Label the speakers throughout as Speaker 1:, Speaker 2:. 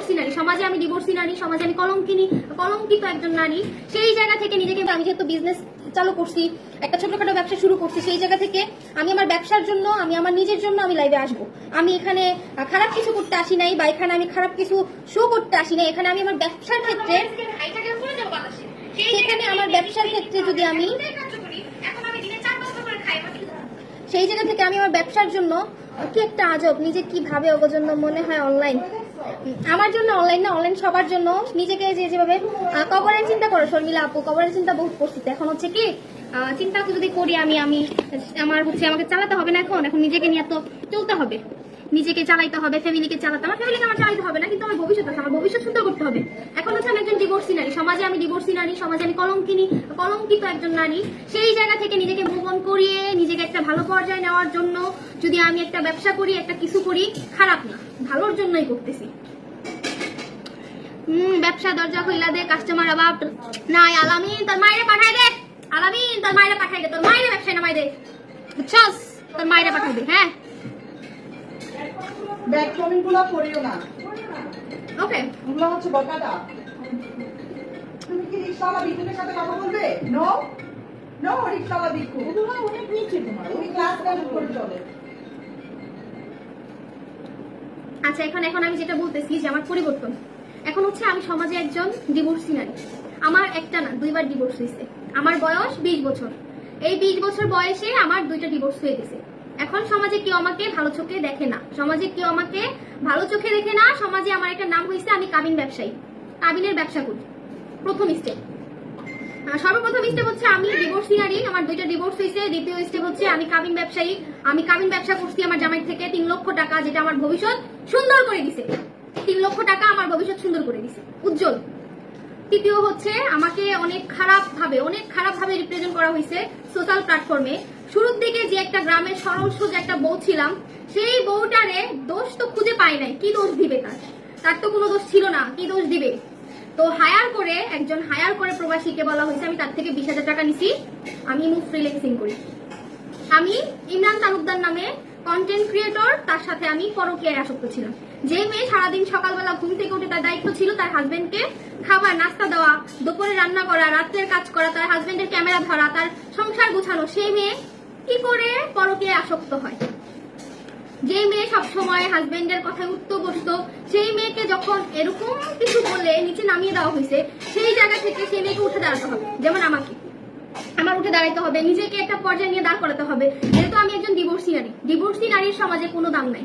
Speaker 1: Divorcee নারী। সমাজে আমি ডিভোর্সি নারী, সমাজে আমি কলঙ্কিনী, কলঙ্কিত একজন নারী। সেই জায়গা থেকে নিজেকে আমি যেহেতু বিজনেস চালু করছি, একটা ছোটখাটো ব্যবসা শুরু করছি, সেই জায়গা থেকে আমি আমার ব্যবসার জন্য, আমি আমার নিজের জন্য আমি লাইভে আসব। আমি এখানে খারাপ কিছু করতে আসি নাই বা এখানে আমি খারাপ কিছু শো করতে আসি নাই। এখানে আমি আমার ব্যবসার ক্ষেত্রে সেখানে আমার ব্যবসার ক্ষেত্রে যদি আমি সেই জায়গা থেকে আমি আমার ব্যবসার জন্য কি একটা আজব, নিজে কি ভাবে ওগো জন্য মনে হয় অনলাইন আমার জন্য অনলাইন না অনলাইন সবার জন্য। নিজেকে যে যেভাবে কবরের চিন্তা করো, শর্মিলা আপু কবরের চিন্তা বহুত করছি। এখন হচ্ছে কি চিন্তা যদি করি আমি আমি, আমার হচ্ছে আমাকে চালাতে হবে না এখন এখন নিজেকে নিয়ে তো চলতে হবে। নিজেকে চালাইতে হবে ফ্যামিলিকে চালাতে আমার ফ্যামিলিকে আমার চালাইতে হবে না, কিন্তু আমার ভবিষ্যৎ আছে, আমার ভবিষ্যৎ সুন্দর করতে হবে। এখন হচ্ছে আমি একজন ডিভোর্সি নারী, সমাজে আমি ডিভোর্সি নারী, সমাজে আমি কলঙ্কিনী, কলঙ্কিত একজন নারী। সেই জায়গা থেকে নিজেকে মুভ করিয়ে, নিজেকে একটা ভালো পর্যায়ে নেওয়ার জন্য যদি আমি একটা ব্যবসা করি, একটা কিছু করি, খারাপ না, ভালোর জন্যই করতেছি। হুম, ব্যবসা দরজা খুইলা দে কাস্টমার আবার নাই, আলামিন, তোর মায়েরে পাঠাই দে। আলামিন, তোর মায়েরে পাঠাই দে, তোর মায়ের ব্যবসায় নামাই দে। বুঝছস? তোর মায়ের পাঠাই দে হ্যাঁ?
Speaker 2: কমেন্টগুলো করিও না।
Speaker 1: ওকে।
Speaker 2: ওগুলো হচ্ছে বকাটা। তুমি কি রিক্সাওয়ালা সাথে কথা বলবে? নো নো রিক্সাওয়ালা অনেক নিচে তোমার। তুমি ক্লাস করে চলে।
Speaker 1: আচ্ছা এখন এখন আমি যেটা বলতেছি যে আমার পরিবর্তন। এখন হচ্ছে আমি সমাজে একজন ডিভোর্সি নারী। আমার একটা না দুইবার ডিভোর্স হয়েছে আমার বয়স বিশ বছর। এই বিশ বছর বয়সে আমার দুইটা ডিভোর্স হয়ে গেছে। এখন সমাজে কেউ আমাকে ভালো চোখে দেখে না। সমাজে কেউ আমাকে ভালো চোখে দেখে না। সমাজে আমার একটা নাম হয়েছে আমি কাবিন ব্যবসায়ী। কাবিনের ব্যবসা করি। প্রথম স্টেপ সর্বপ্রথম স্টেপ হচ্ছে আমি ডিভোর্সি নারী আমার দুইটা ডিভোর্স হয়েছে দ্বিতীয় স্টেপ হচ্ছে আমি কাবিন ব্যবসায়ী। আমি কাবিন ব্যবসা করছি আমার জামাই থেকে তিন লক্ষ টাকা, যেটা আমার ভবিষ্যৎ সুন্দর করে দিছে। তিন লক্ষ টাকা আমার ভবিষ্যৎ সুন্দর করে দিছে। উজ্জ্বল। তৃতীয় হচ্ছে আমাকে অনেক খারাপ ভাবে অনেক খারাপ ভাবে রিপ্রেজেন্ট করা হয়েছে সোশ্যাল প্ল্যাটফর্মে শুরুর দিকে যে একটা গ্রামের সরল সোজা একটা বউ ছিলাম, সেই বউটারে দোষ তো খুঁজে পাই নাই। কি দোষ দিবে তার? তার তো কোনো দোষ ছিল না, কি দোষ দিবে? তো হায়ার করে, একজন হায়ার করে প্রবাসীকে বলা হয়েছে, আমি তার থেকে বিশ হাজার টাকা নিছি, আমি মুভ ফ্রিল্যান্সিং করি। আমি ইমরান তালুকদার নামে কন্টেন্ট ক্রিয়েটর তার সাথে আমি পরকীয়ায় আসক্ত ছিলাম। যে মেয়ে সারাদিন সকালবেলা ঘুম থেকে উঠে তার দায়িত্ব ছিল তার হাজবেন্ডকে খাবার, নাস্তা দেওয়া, দুপুরে রান্না করা, রাত্রের কাজ করা, তার হাজবেন্ডের ক্যামেরা ধরা, তার সংসার গুছানো, সেই মেয়ে কি করে পরকীয়ায় আসক্ত হয়? যে মেয়ে সবসময় হাজবেন্ডের কথায় উঠতো বসতো সেই মেয়েকে যখন এরকম কিছু বলে নিচে নামিয়ে দেওয়া হয়েছে, সেই জায়গা থেকে সেই মেয়েকে উঠে দাঁড়াতে হবে। যেমন আমাকে। আমার উঠে দাঁড়াইতে হবে, নিজেকে একটা পর্যায়ে নিয়ে দাঁড় করাতে হবে। যেহেতু আমি একজন ডিভোর্সি নারী ডিভোর্সি নারীর সমাজে কোনো দাম নাই।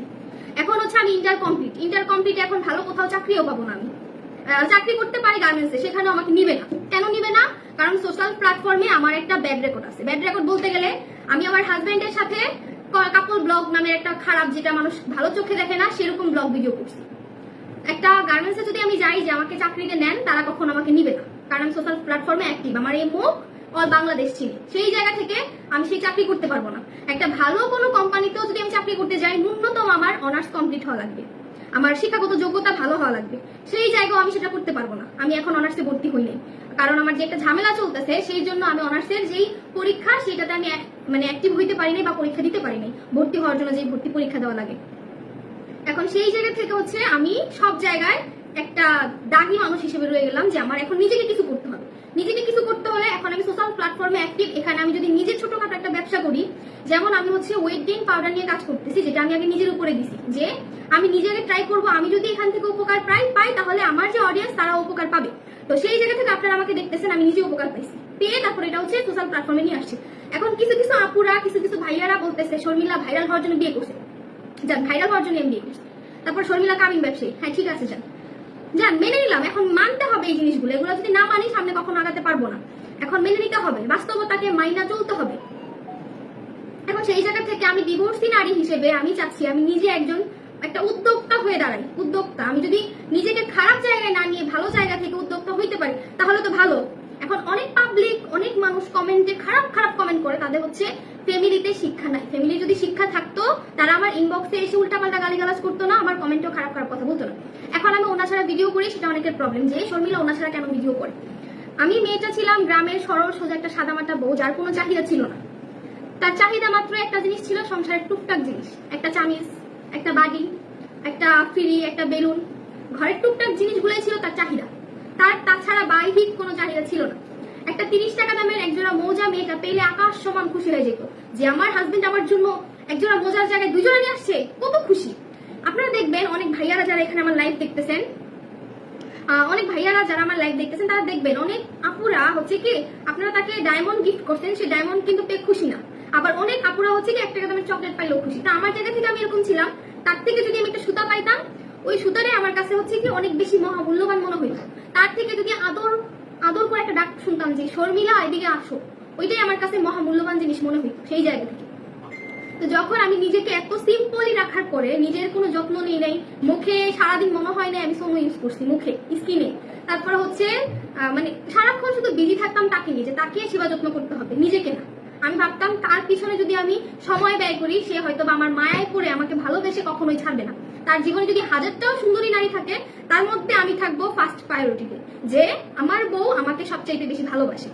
Speaker 1: এখন হচ্ছে আমি ইন্টার কমপ্লিট ইন্টার কমপ্লিট এখন ভালো কোথাও চাকরিও পাবো না আমি। চাকরি করতে পারি গার্মেন্টসে সেখানেও আমাকে নিবে না। কেন নিবে না? কারণ সোশ্যাল প্ল্যাটফর্মে আমার একটা ব্যাড রেকর্ড আছে। ব্যাড রেকর্ড বলতে গেলে, আমি আমার হাজবেন্ডের সাথে কাপল ব্লগ নামের একটা খারাপ যেটা মানুষ ভালো চোখে দেখে না, সেরকম ব্লগ ভিডিও করছি। একটা গার্মেন্টসে যদি আমি যাই যে আমাকে চাকরিতে নেন, তারা কখনো আমাকে নিবে না। কারণ আমি সোশ্যাল প্ল্যাটফর্মে অ্যাক্টিভ আমার এই মুখ অল বাংলাদেশ চিনি। সেই জায়গা থেকে আমি সেই চাকরি করতে পারব না। একটা ভালো কোনো কোম্পানিতেও যদি আমি চাকরি করতে যাই, ন্যূনতম আমার অনার্স কমপ্লিট হওয়া লাগবে। আমার শিক্ষাগত যোগ্যতা ভালো হওয়া লাগবে। সেই আমি সেটা করতে পারব না। আমি এখন অনার্সে ভর্তি হইনি। কারণ আমার যে একটা ঝামেলা চলতেছে, সেই জন্য আমি অনার্সের যেই পরীক্ষা, সেটাতে আমি মানে অ্যাক্টিভ হইতে পারিনি বা পরীক্ষা দিতে পারিনি। ভর্তি হওয়ার জন্য যে ভর্তি পরীক্ষা দেওয়া লাগে। এখন সেই জায়গা থেকে হচ্ছে আমি সব জায়গায় একটা দাগি মানুষ হিসেবে রয়ে গেলাম যে আমার এখন নিজেকে কিছু করতে হবে। নিজেকে কিছু করতে হলে এখন আমি সোশ্যাল প্ল্যাটফর্মে অ্যাক্টিভ এখানে আমি যদি নিজে ছোটখাটো একটা ব্যবসা করি, যেমন আমি হচ্ছে ওয়েট গেইন পাউডার নিয়ে কাজ করতেছি, যেটা আমি আগে নিজের উপরে দিছি, যে আমি নিজেকে ট্রাই করব, আমি যদি এখান থেকে উপকার পাই পাই, তাহলে আমার যে অডিয়েন্স তারা উপকার পাবে। তো সেই জায়গা থেকে আপনারা আমাকে দেখতেছেন, আমি নিজে উপকার পাইছি। পেয়ে তারপর এটা হচ্ছে সোশ্যাল প্ল্যাটফর্মে নিয়ে আসছে। এখন কিছু কিছু আপুরা, কিছু কিছু ভাইয়ারা বলতেছে, শর্মিলা ভাইরাল হওয়ার জন্য বিয়ে করছে। যান ভাইরাল হওয়ার জন্য আমি বিয়ে করছি। তারপর শর্মিলা কামিং ব্যবসায়ী। হ্যাঁ ঠিক আছে, যান। যান মেনে নিলাম, এখন মানতে হবে এই জিনিসগুলো। এগুলো যদি না মানি, সামনে কখনো আগাতে পারব না। এখন মেনে নিতে হবে, বাস্তবতাকে মাইনা চলতে হবে। এখন সেই জায়গা থেকে আমি ডিভোর্সি নারী হিসেবে আমি চাচ্ছি, আমি নিজে একজন একটা উদ্যোক্তা হয়ে দাঁড়াই, উদ্যোক্তা। আমি যদি নিজেকে খারাপ জায়গায় না নিয়ে ভালো জায়গা থেকে উদ্যোক্তা হইতে পারি, তাহলে তো ভালো। এখন অনেক মানুষ কমেন্টে খারাপ খারাপ কমেন্ট করে। তাদের হচ্ছে ফ্যামিলিতে শিক্ষা নাই। ফ্যামিলি যদি শিক্ষা থাকতো, তারা আমার ইনবক্সে এসে উল্টাপাল্টা গালিগালাজ করতো না, আমার কমেন্টেও খারাপ খারাপ কথা বলতো না। এখন আমি ওনা ছাড়া ভিডিও করি, সেটা অনেকের প্রবলেম যে শর্মিলা ওনা ছাড়া কেন ভিডিও করে? আমি মেয়েটা ছিলাম গ্রামের সরল, সোজা একটা সাদামাটা বউ, যার কোনো চাহিদা ছিল না। তার চাহিদা মাত্র একটা জিনিস ছিল, সংসারের টুকটাক জিনিস। একটা চামিজ একটা বাড়ি একটা ফ্রি, একটা বেলুন। ঘরের টুকটাক জিনিসগুলোই ছিল তার চাহিদা। তার তাছাড়া বাহ্যিক কোনো চাহিদা ছিল না। একটা তিরিশ টাকা দামের একজোড়া মোজা মেয়েটা পেলে আকাশ সমান খুশি হয়ে যেত। যে আমার হাজবেন্ড আমার জন্য একজোড়া মোজার জায়গায় দুজোড়া নিয়ে আসছে, কত খুশি। আপনারা দেখবেন অনেক ভাইয়ারা যারা এখানে আমার লাইভ দেখতেছেন অনেক ভাইয়ারা যারা আমার লাইভ দেখতেছেন, তারা দেখবেন অনেক আপুরা হচ্ছে কি, আপনারা তাকে ডায়মন্ড গিফট করছেন সেই ডায়মন্ড কিন্তু পেয়ে খুশি না। আবার অনেক আপুরা হচ্ছে কি, এক দামের চকলেট পাইলেও খুশি। তা আমার জায়গা থেকে আমি এরকম ছিলাম, তার থেকে যদি আমি একটা সুতা পাইতাম, ওই সুতারে আমার কাছে হচ্ছে কি অনেক বেশি মহামূল্যবান মনে হইত। তার থেকে যদি আদর আদর করে একটা ডাক শুনতাম যে, শর্মিলা, এদিকে আসো। ওইটাই আমার কাছে মহামূল্যবান জিনিস মনে হইতো, সেই জায়গা থেকে। তো যখন আমি নিজেকে এত সিম্পলি রাখার পরে, নিজের কোনো যত্ন নেই নাই, মুখে সারাদিন মনে হয় না আমি সোনো ইউজ করছি, মুখে স্কিনে তারপরে হচ্ছে মানে সারাক্ষণ শুধু বিজি থাকতাম তাকে নিয়ে, যে তাকে সেবা যত্ন করতে হবে, নিজেকে না। আমি ভাবতাম, তার পিছনে যদি আমি সময় ব্যয় করি, সে হয়তো বা আমার মায়ায় পড়ে আমাকে ভালোবেসে কখনোই ছাড়বে না। তার জীবনে যদি হাজারটাও সুন্দরী নারী থাকে, তার মধ্যে আমি থাকব প্রায়োরিটিতে যে আমার বউ আমাকে সবচাইতে বেশি ভালোবাসে।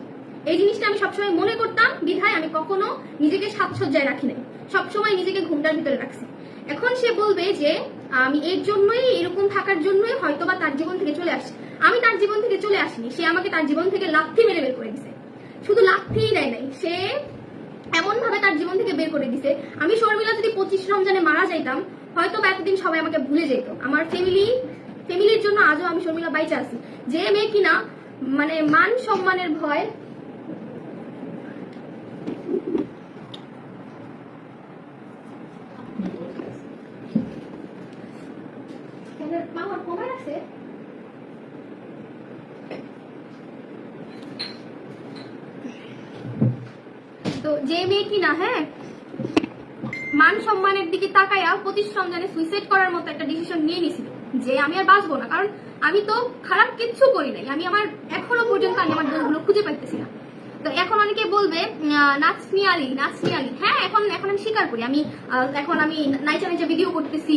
Speaker 1: এই জিনিসটা আমি সবসময় মনে করতাম, বিধায় আমি কখনো নিজেকে সাজসজ্জায় রাখি নাই। সবসময় নিজেকে ঘুমটার ভিতরে রাখছি। এখন সে বলবে যে, আমি এর জন্যই এরকম থাকার জন্যই হয়তো বা তার জীবন থেকে চলে আসছি। আমি তার জীবন থেকে চলে আসিনি, সে আমাকে তার জীবন থেকে লাথি মেরে বের করে দিছে। শুধু লাথিই দেয় নাই, সে এমন ভাবে তার জীবন থেকে বের করে দিছে। আমি শর্মিলা যদি পঁচিশ রমজানে মারা যাইতাম হয়তো বা এতদিন সবাই আমাকে ভুলে যেত আমার ফ্যামিলি ফ্যামিলির জন্য আজও আমি শর্মিলা বাইচে আছি। যে মেয়ে কিনা মানে মান সম্মানের ভয়। তো যে মেয়ে কিনা হ্যাঁ? মান সম্মানের দিকে তাকায়া পঁচিশ রমজানে সুইসাইড করার মতো একটা ডিসিশন নিয়ে নিছিল যে আমি আর বাঁচবো না। কারণ আমি তো খারাপ কিচ্ছু করি নাই। আমি আমার এখনও পর্যন্ত আমি আমার দোষগুলো খুঁজে পাইতেছি না। তো এখন অনেকে বলবে নাচনি আলী নাচনি আলী। হ্যাঁ এখন এখন আমি স্বীকার করি। আমি এখন আমি নাইচা নাইচা ভিডিও করতেছি।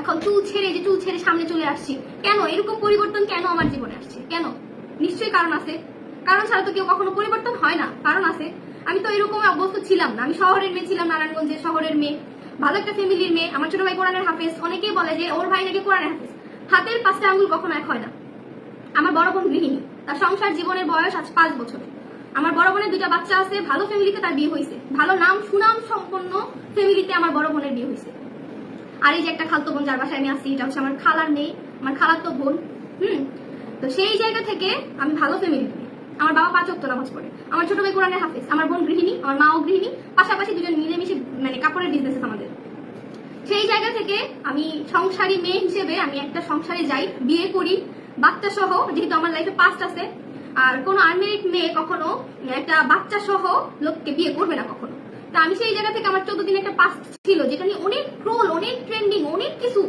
Speaker 1: এখন চুল ছেড়ে যে চুল ছেড়ে সামনে চলে আসছি। কেন? এরকম পরিবর্তন কেন আমার জীবনে আসছে? কেন? নিশ্চয়ই কারণ আছে। কারণ ছাড়া তো কেউ কখনো পরিবর্তন হয় না। কারণ আছে। আমি তো এরকম অবস্থা ছিলাম না। আমি শহরের মেয়ে ছিলাম নারায়ণগঞ্জের শহরের মেয়ে। ভালো একটা ফ্যামিলির মেয়ে। আমার ছোট ভাই কোরআনের হাফেজ। অনেকেই বলে যে, ওর ভাই নাকি কোরআনের হাফেজ। হাতের পাঁচটা আঙ্গুল কখনো এক হয় না। আমার বড় বোন গৃহিণী। তার সংসার জীবনের বয়স আজ পাঁচ বছর। আমার বড় বোনের দুটা বাচ্চা আছে, ভালো ফ্যামিলিতে তার বিয়ে হয়েছে। ভালো নাম, সুনাম সম্পন্ন ফ্যামিলিতে আমার বড় বোনের বিয়ে হয়েছে। আর এই যে একটা খালতো বোন যার বাসায় আমি আসছি এটা হচ্ছে আমার খালার মেয়ে, আমার খালার তো বোন। হুম? তো সেই জায়গা থেকে আমি ভালো ফ্যামিলি আমার বাবা পাঁচ অক্ট নামাজ পড়ে। আমার ছোট ভাই কোরআনের হাফেজ। আমার বোন গৃহিণী, আমার মাও গৃহিণী। পাশাপাশি দুজন মিলেমিশে মানে কাপড়ের বিজনেস আমাদের। সেই জায়গা থেকে আমি সংসারী মেয়ে হিসেবে আমি একটা সংসারে যাই, বিয়ে করি বাচ্চা সহ যেহেতু আমার লাইফে পাস্ট আছে, আর কোনো আনমেরিড মেয়ে কখনো একটা বাচ্চা সহ লোককে বিয়ে করবে না কখনো। তা আমি সেই জায়গা থেকে আমার চোদ্দ দিন একটা পাস্ট ছিল, যেটা নিয়ে অনেক ট্রোল অনেক ট্রেন্ডিং অনেক কিছু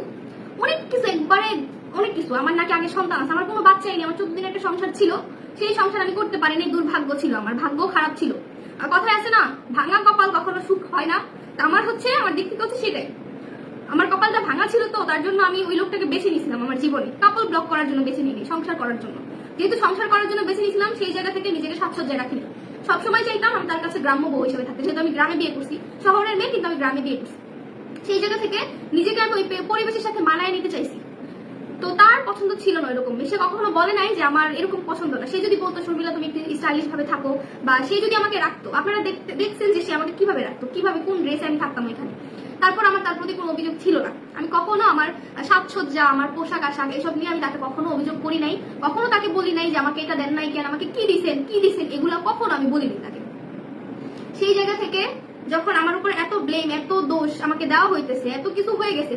Speaker 1: অনেক কিছু, একবারে অনেক কিছু। আমার নাকি আগে সন্তান আছে, আমার কোনো বাচ্চাই নেই, আমার চোদ্দ দিন একটা সংসার ছিল, সেই সংসার আমি করতে পারিনি, দুর্ভাগ্য ছিল আমার, ভাগ্য খারাপ ছিল। আর কথায় আছে না, ভাঙা কপাল কখনো সুখ হয় না। আমার হচ্ছে, আমার দিক থেকে হচ্ছে সেটাই। আমার কপালটা ভাঙা ছিল তো, তার জন্য আমি ওই লোকটাকে বেছে নিয়েছিলাম আমার জীবনে। কাপল ব্লক করার জন্য বেছে নিইনি, সংসার করার জন্য। যেহেতু সংসার করার জন্য বেছে নিয়েছিলাম, সেই জায়গা থেকে নিজেকে সাজসজ্জায় রাখিনি। সবসময় চাইতাম আমি তার কাছে গ্রাম্য বউ হিসেবে থাকতে। যেহেতু আমি গ্রামে বিয়ে করছি, শহরের মেয়ে কিন্তু আমি গ্রামে বিয়ে করছি। সেই জায়গা থেকে নিজেকে আমি ওই পরিবেশের সাথে মানায় নিতে চাইছি। তো তার পছন্দ ছিল না এরকম সে কখনো বলে নাই যে আমার এরকম পছন্দ না। সে যদি বলতো, শর্মিলা, তুমি একটু স্টাইলিশ ভাবে থাকো। বা সে যদি আমাকে রাখতো, আপনারা দেখতে দেখছেন যে সে আমাকে কীভাবে রাখতো? কীভাবে, কোন ড্রেসে আমি থাকতাম ওইখানে? তারপর আমার তার প্রতি কোনো অভিযোগ ছিল না। আমি কখনো আমার সাজসজ্জা আমার পোশাক আশাক এসব নিয়ে আমি তাকে কখনো অভিযোগ করি নাই, কখনো তাকে বলি নাই যে আমাকে এটা দেন নাই কেন, আমাকে কি দিছেন কি দিছেন, এগুলো কখনো আমি বলিনি তাকে। সেই জায়গা থেকে যখন আমার উপর এত ব্লেম এত দোষ আমাকে দেওয়া হইতেছে, এত কিছু হয়ে গেছে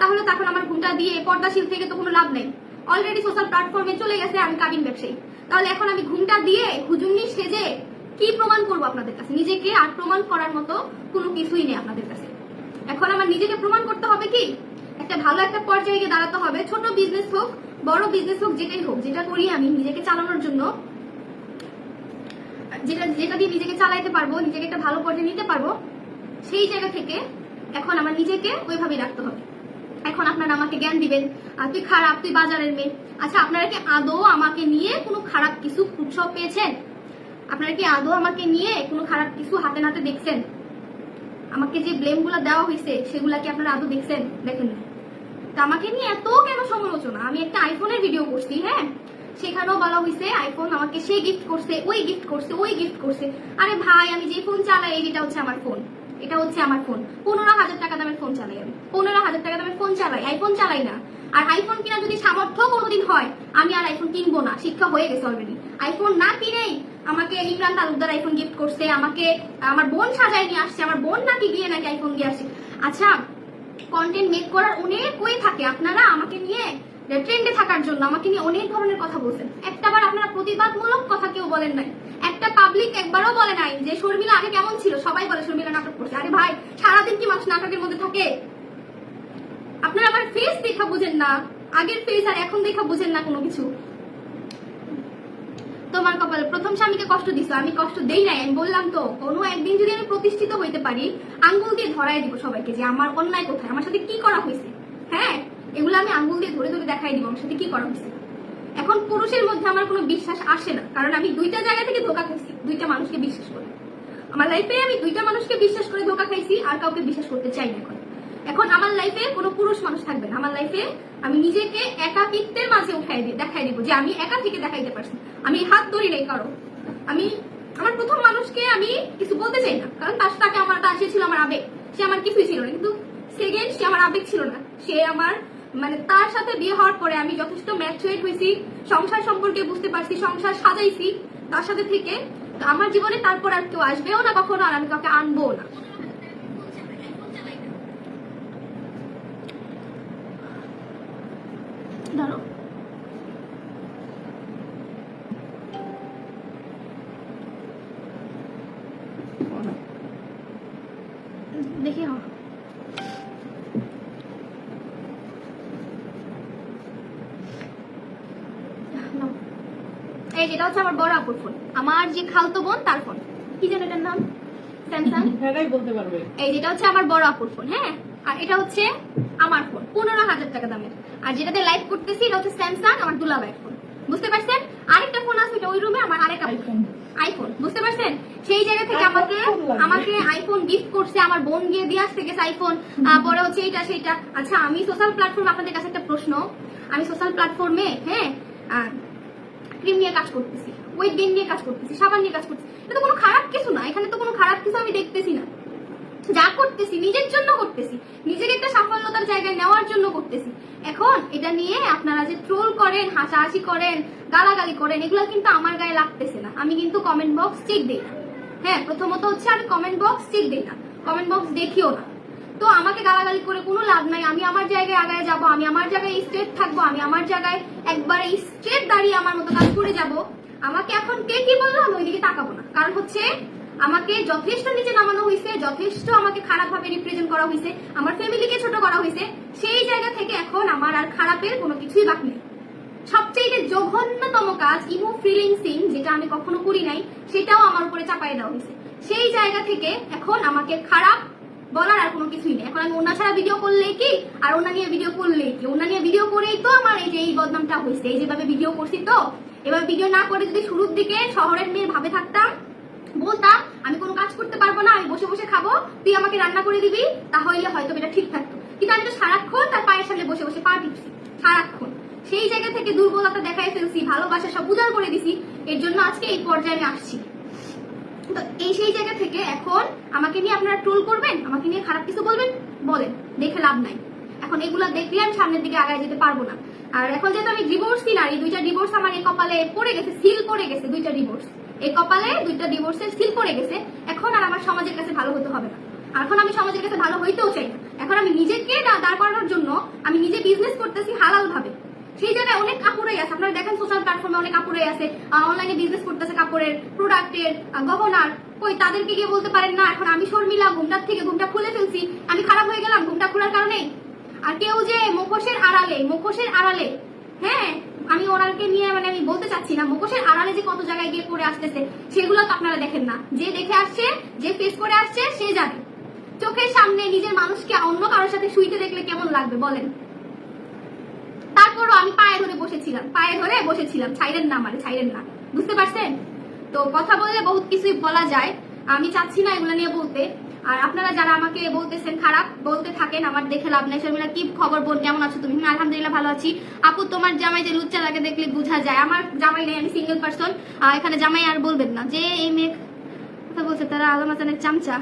Speaker 1: তাহলে তখন আমার ঘুমটা দিয়ে পর্দাশীল থেকে তো কোনো লাভ নেই। অলরেডি সোশ্যাল প্ল্যাটফর্মে চলে গেছে, আমি কাবিন ব্যবসায়ী। তাহলে এখন আমি ঘুমটা দিয়ে হুজুমনি সেজে কি প্রমাণ করব আপনাদের কাছে? নিজেকে আর প্রমাণ করার মতো কোনো কিছুই নেই আপনাদের কাছে। এখন আমার নিজেকে প্রমাণ করতে হবে কি? একটা ভালো একটা পর্যায়ে গিয়ে দাঁড়াতে হবে ছোট বিজনেস হোক বড় বিজনেস হোক যেটাই হোক যেটা করি আমি নিজেকে চালানোর জন্য যেটা যেটা দিয়ে নিজেকে চালাইতে পারব নিজেকে একটা ভালো পর্যায়ে নিতে পারব সেই জায়গা থেকে এখন আমার নিজেকে ওইভাবেই রাখতে হবে। এখন আপনারা আমাকে জ্ঞান দিবেন আহ, তুই খারাপ তুই বাজারের মেয়ে। আচ্ছা আপনারা কি আদৌ আমাকে নিয়ে কোনো খারাপ কিছু উৎসব পেয়েছেন? আপনারা কি আদৌ আমাকে নিয়ে কোনো খারাপ কিছু হাতে নাতে দেখছেন? আমাকে যে ব্লেমগুলা দেওয়া হয়েছে সেগুলা কি আপনারা আদৌ দেখছেন? দেখেন। তো আমাকে নিয়ে এত কেন সমালোচনা? আমি একটা আইফোনের ভিডিও করছি হ্যাঁ? সেখানেও বলা হয়েছে আইফোন আমাকে সে গিফট করছে, ওই গিফট করছে, ওই গিফট করছে। আরে ভাই, আমি যে ফোন চালাই, এটা হচ্ছে আমার ফোন এটা হচ্ছে আমার ফোন পনেরো হাজার টাকা দামের ফোন চালাই আমি। পনেরো হাজার টাকা দামের ফোন চালাই আইফোন চালাই না। আর আইফোন কিনা যদি সামর্থ্য কোনোদিন হয়, আমি আর আইফোন কিনবো না। শিক্ষা হয়ে গেছে অলরেডি আইফোন না কিনেই আমাকে ইমরান তালুকদার আইফোন গিফট করছে, আমাকে, আমার বোন সাজায় নিয়ে আসছে, আমার বোন নাকি গিয়ে নাকি আইফোন দিয়ে আসছে আচ্ছা কন্টেন্ট মেক করার অনেক ওয়ে থাকে। আপনারা আমাকে নিয়ে ট্রেন্ডে থাকার জন্য আমাকে নিয়ে অনেক ধরনের কথা বলছেন। একটাবার আপনারা প্রতিবাদমূলক কথা কেউ বলেন নাই। একটা পাবলিক একবারও বলে নাই যে, শর্মিলা আগে কেমন ছিল? সবাই বলে, শর্মিলা নাটক করছে। আরে ভাই, সারাদিন কি মানুষ নাটকের মধ্যে থাকে? আপনারা আমার ফেস দেখা বুঝেন না। আগের ফেস আর এখন দেখা বুঝেন না কোনো কিছু। তোমার কপালে প্রথম স্বামীকে কষ্ট দিছো, আমি কষ্ট দেই নাই, আমি বললাম তো, কোনো একদিন যদি আমি প্রতিষ্ঠিত হইতে পারি আঙ্গুল দিয়ে ধরাই দিব সবাইকে যে আমার অন্যায় কোথায়, আমার সাথে কি করা হয়েছে হ্যাঁ এগুলো আমি আঙ্গুল দিয়ে ধরে ধরে দেখাই দিব, আমার সাথে কি করা হয়েছে এখন পুরুষের মধ্যে আমার কোনো বিশ্বাস আসে না, কারণ আমি দুইটা জায়গা থেকে ধোকা খাইছি, দুইটা মানুষকে বিশ্বাস করে। আমার লাইফে আমি দুইটা মানুষকে বিশ্বাস করে ধোকা খাইছি, আর কাউকে বিশ্বাস করতে চাই না এখন। এখন আমার লাইফে কোনো পুরুষ মানুষ থাকবে না। আমার লাইফে আমি নিজেকে একাকিত্বের মাঝে উঠাই দিই দেখাই দিব যে আমি একা থেকে দেখাইতে পারছি। আমি হাত ধরি নাই কারও। আমি আমার প্রথম মানুষকে আমি কিছু বলতে চাই না। কারণ তার সাথে আমার সে ছিল আমার আবেগ। সে আমার কিছুই ছিল না। কিন্তু সেকেন্ড সে আমার আবেগ ছিল না। সে আমার মানে তার সাথে বিয়ে হওয়ার পরে আমি যথেষ্ট ম্যাচুয়েট হয়েছি, সংসার সম্পর্কে বুঝতে পারছি, সংসার সাজাইছি। তার সাথে থেকে তো আমার জীবনে তারপর আর কেউ আসবেও না কখনো, আর আমি কাউকে আনব না। ধরো দেখি হ্যাঁ এই যেটা হচ্ছে আমার বড় আপুর ফোন আমার যে খালতো বোন তার ফোন কি যেন এটার নাম? স্যামসাং?
Speaker 2: এটাই বলতে পারবে।
Speaker 1: এই যেটা হচ্ছে আমার বড় আপুর ফোন হ্যাঁ? আর এটা হচ্ছে আমার ফোন পনেরো হাজার টাকা দামের। আর যেটাতে লাইভ করতেছি এটা হচ্ছে স্যামসাং আমার দুলাভাইয়ের ফোন বুঝতে পারছেন? আরেকটা ফোন আছে ওই রুমে আমার আরেকটা
Speaker 2: আইফোন
Speaker 1: আইফোন বুঝতে পারছেন? সেই জায়গা থেকে আমাকে? আমাকে আইফোন গিফট করছে আমার বোন গিয়ে দিয়ে আসতে গেছে আইফোন পরে হচ্ছে এইটা সেইটা। আচ্ছা আমি সোশ্যাল প্ল্যাটফর্ম আপনাদের কাছে একটা প্রশ্ন। আমি সোশ্যাল প্ল্যাটফর্মে হ্যাঁ ক্রিম নিয়ে কাজ করতেছি ওয়েট গেইন নিয়ে কাজ করতেছি সাবান নিয়ে কাজ করতেছি। এটা তো কোনো খারাপ কিছু না এখানে তো কোনো খারাপ কিছু আমি দেখতেছি না। যা করতেছি, নিজের জন্য করতেছি নিজেকে একটা সাফল্যতার জায়গায় নেওয়ার জন্য করতেছি। এখন এটা নিয়ে আপনারা যে ট্রোল করেন, হাসাহাসি করেন, গালাগালি করেন, এগুলো কিন্তু আমার গায়ে লাগতেছে না। আমি কিন্তু কমেন্ট বক্স চেক দিই না। হ্যাঁ প্রথমত হচ্ছে আমি কমেন্ট বক্স চেক দিই না। কমেন্ট বক্স দেখিও না। তো আমাকে গালাগালি করে কোনো লাভ নাই। আমি আমার জায়গায় আগায় যাব, আমি আমার জায়গায় স্ট্রেট থাকব, আমি আমার জায়গায় একবারে স্ট্রেট দাঁড়িয়ে আমার মতো কাজ করে যাব। আমাকে এখন কে কি বলল আমি ওইদিকে তাকাবো না। কারণ হচ্ছে আমাকে যথেষ্ট নিচে নামানো হয়েছে যথেষ্ট আমাকে খারাপ ভাবে রিপ্রেজেন্ট করা হয়েছে আমার ফ্যামিলিকে ছোট করা হয়েছে সেই জায়গা থেকে এখন আমার আর খারাপের কোনো কিছুই বাকি নেই। সবচেয়ে জঘন্যতম কাজ ইমো ফ্রিলিংসিং যেটা আমি কখনো করি নাই, সেটাও আমার উপরে চাপাই দেওয়া হয়েছে সেই জায়গা থেকে এখন আমাকে খারাপ বলার আর কোনো কিছুই নেই। এখন আমি ওনা ছাড়া ভিডিও করলে কি? আর ওনা নিয়ে ভিডিও করলে কি? ওনা নিয়ে ভিডিও করেই তো আমার এই যে এই বদনামটা হয়েছে এই যেভাবে ভিডিও করছি তো, এবার ভিডিও না করে যদি শুরুর দিকে শহরের মেয়ে ভাবে থাকতাম বলতাম আমি কোনো কাজ করতে পারব না, আমি বসে বসে খাব, তুই আমাকে রান্না করে দিবি, তাহলে হয়তো এটা ঠিক থাকতো। কিন্তু আমি তো সারাক্ষণ তার পায়ের সামনে বসে বসে পা টিপছি, সারাক্ষণ। সেই জায়গা থেকে দুর্বলতা দেখাই ফেলছি, ভালোবাসা সব উজাড় করে দিছি, এর জন্য আজকে এই পর্যায়ে আমি আসছি। তো এই সেই জায়গা থেকে এখন আমাকে নিয়ে আপনারা ট্রোল করবেন, আমাকে নিয়ে খারাপ কিছু বলবেন? বলেন, দেখে লাভ নাই। এখন এগুলা দেখলে আমি সামনের দিকে আগায় যেতে পারব না। আর এখন যেহেতু আমি ডিভোর্স এই দুইটা ডিভোর্স আমার এই কপালে পড়ে গেছে সিল পড়ে গেছে, দুইটা ডিভোর্স এই কপালে দুইটা ডিভোর্সের সিল পড়ে গেছে। এখন আর আমার সমাজের কাছে ভালো হতে হবে না। এখন আমি সমাজের কাছে ভালো হইতেও চাই না। এখন আমি নিজেকে দাঁড় করানোর জন্য আমি নিজে বিজনেস করতেছি হালাল ভাবে সেই জায়গায় অনেক কাপড়াই আছে। আপনারা দেখেন সোশ্যাল প্ল্যাটফর্মে অনেক কাপড়াই আছে। অনলাইনে বিজনেস করতেছে কাপড়ের প্রোডাক্টের গহনার কই, তাদেরকে গিয়ে বলতে পারেন, না, এখন আমি শর্মিলা, ঘুমটার থেকে ঘুমটা খুলে ফেলছি। আমি খারাপ হয়ে গেলাম, ঘুমটা খোলার কারণে আর কেউ যে মুখোশের আড়ালে মুখোশের আড়ালে হ্যাঁ আমি ওনাকে নিয়ে মানে আমি বলতে চাচ্ছি না, মুখোশের আড়ালে যে কত জায়গায় গিয়ে পড়ে আসতেছে, সেগুলো তো আপনারা দেখেন না। যে দেখে আসছে, যে ফেস করে আসছে, সে জানে। চোখের সামনে নিজের মানুষকে অন্য কারোর সাথে শুইতে দেখলে কেমন লাগবে, বলেন। তারপরও আমি পায়ে ধরে বসেছিলাম, পায়ে ধরে বসেছিলাম, ছাইরেন না মানে ছাইরেন না। বুঝতে পারছেন? তো কথা বললে বহুত কিছুই বলা যায়। আমি চাচ্ছি না এগুলো নিয়ে বলতে। আর আপনারা যারা আমাকে বলতেছেন খারাপ বলতে থাকেন আমার দেখে লাভ নাই। শর্মিলা কি খবর বোন? কেমন আছো তুমি? হুম, আলহামদুলিল্লাহ ভালো আছি। আপু তোমার জামাই যে লুচ্চা লাগে দেখলে বোঝা যায়। আমার জামাই নেই আমি সিঙ্গেল পার্সন এখানে জামাই আর বলবেন না। যে এই মেয়ে কথা বলছে তারা আলম হাসানের চামচা।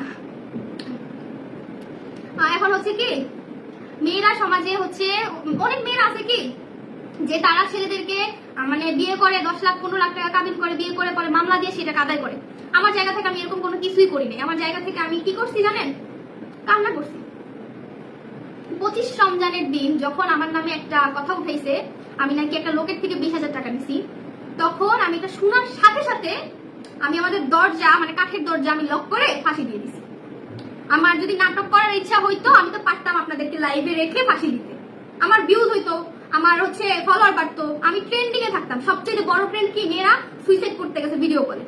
Speaker 1: এখন হচ্ছে কি? মেয়েরা সমাজে হচ্ছে অনেক মেয়েরা আছে কি? যে তারা ছেলেদেরকে মানে বিয়ে করে, দশ লাখ, পনেরো লাখ টাকা কাবিন করে, বিয়ে করে, পরে মামলা দিয়ে সেটা আদায় করে। আমার জায়গা থেকে আমি এরকম কোনো কিছুই করি নাই আমার জায়গা থেকে আমি কি করছি জানেন? কান্না করছি। পঁচিশ রমজানের দিন যখন আমার নামে একটা কথা উঠাইছে, আমি নাকি একটা লোকের থেকে বিশ হাজার টাকা নিছি, তখন আমি এটা শোনার সাথে সাথে আমি আমাদের দরজা মানে কাঠের দরজা আমি লক করে ফাঁসি দিয়ে দিছি। আমার যদি নাটক করার ইচ্ছা হইতো, আমি তো পারতাম আপনাদেরকে লাইভে রেখে ফাঁসি দিতে। আমার ভিউজ হইতো আমার হচ্ছে ফলোয়ার বাড়তো। আমি ট্রেন্ডিং এ থাকতাম। সবচেয়ে বড় ট্রেন্ড কি? মেয়েরা সুইসাইড করতে গেছে ভিডিও করে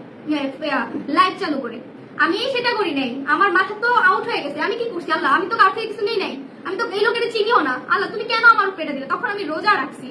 Speaker 1: লাইভ চালু করে। আমি সেটা করি নাই। আমার মাথা তো আউট হয়ে গেছে। আমি কি করছি? আল্লাহ, আমি তো কার থেকে কিছু নেই নাই। আমি তো এই লোকের চিনিও না। আল্লাহ, তুমি কেন আমার উপরে দিলে? তখন আমি রোজা রাখছি।